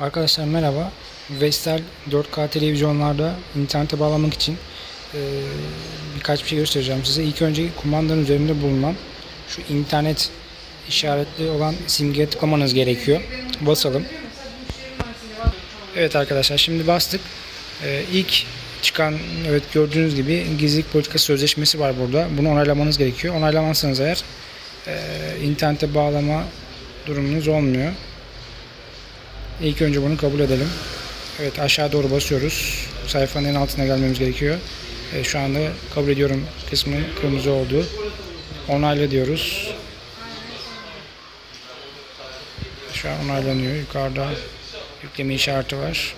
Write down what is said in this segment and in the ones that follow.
Arkadaşlar merhaba. Vestel 4K televizyonlarda internete bağlamak için e, birkaç bir şey göstereceğim size. İlk önce kumandanın üzerinde bulunan şu internet işaretli olan simgeye tıklamanız gerekiyor. Basalım. Evet arkadaşlar şimdi bastık. E, ilk çıkan evet gördüğünüz gibi gizlilik politikası sözleşmesi var burada. Bunu onaylamanız gerekiyor. Onaylamazsanız eğer e, internete bağlama durumunuz olmuyor. İlk önce bunu kabul edelim. Evet aşağı doğru basıyoruz. Sayfanın en altına gelmemiz gerekiyor. E, şu anda kabul ediyorum kısmı kırmızı oldu. Onayla diyoruz. Şu an onaylanıyor. Yukarıda yükleme işareti var.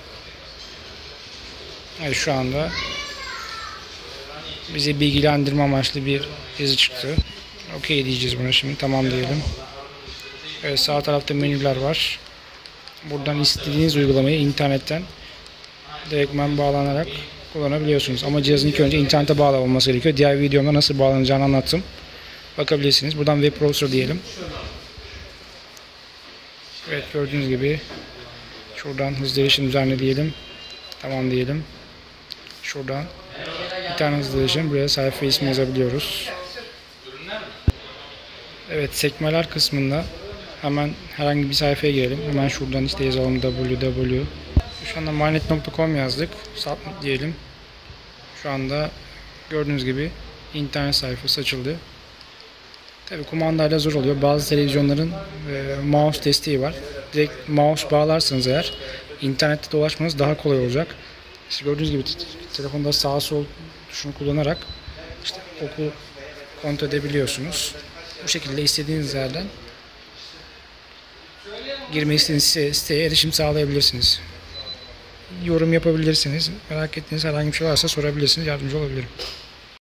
Evet, şu anda bize bilgilendirme amaçlı bir yazı çıktı. Okey diyeceğiz buna şimdi. Tamam diyelim. Evet, sağ tarafta menüler var. Buradan istediğiniz uygulamayı internetten direktmen bağlanarak kullanabiliyorsunuz. Ama cihazın ilk önce internete bağlı olması gerekiyor. Diğer videomda nasıl bağlanacağını anlattım. Bakabilirsiniz. Buradan web browser diyelim. Evet gördüğünüz gibi şuradan hızlı erişim düzenle diyelim. Tamam diyelim. Şuradan tane hızlı erişim. Buraya sayfa ismi yazabiliyoruz. Evet sekmeler kısmında Hemen herhangi bir sayfaya girelim. Hemen şuradan işte yazalım www. Şu anda mynet.com yazdık. Submit diyelim. Şu anda gördüğünüz gibi internet sayfası açıldı. Tabi kumandayla zor oluyor. Bazı televizyonların e, mouse desteği var. Direkt mouse bağlarsanız eğer internette dolaşmanız daha kolay olacak. İşte gördüğünüz gibi telefonda sağ sol tuşunu kullanarak işte oku kontrol edebiliyorsunuz. Bu şekilde istediğiniz yerden girmek istediğiniz siteye erişim sağlayabilirsiniz. Yorum yapabilirsiniz. Merak ettiğiniz herhangi bir şey varsa sorabilirsiniz. Yardımcı olabilirim.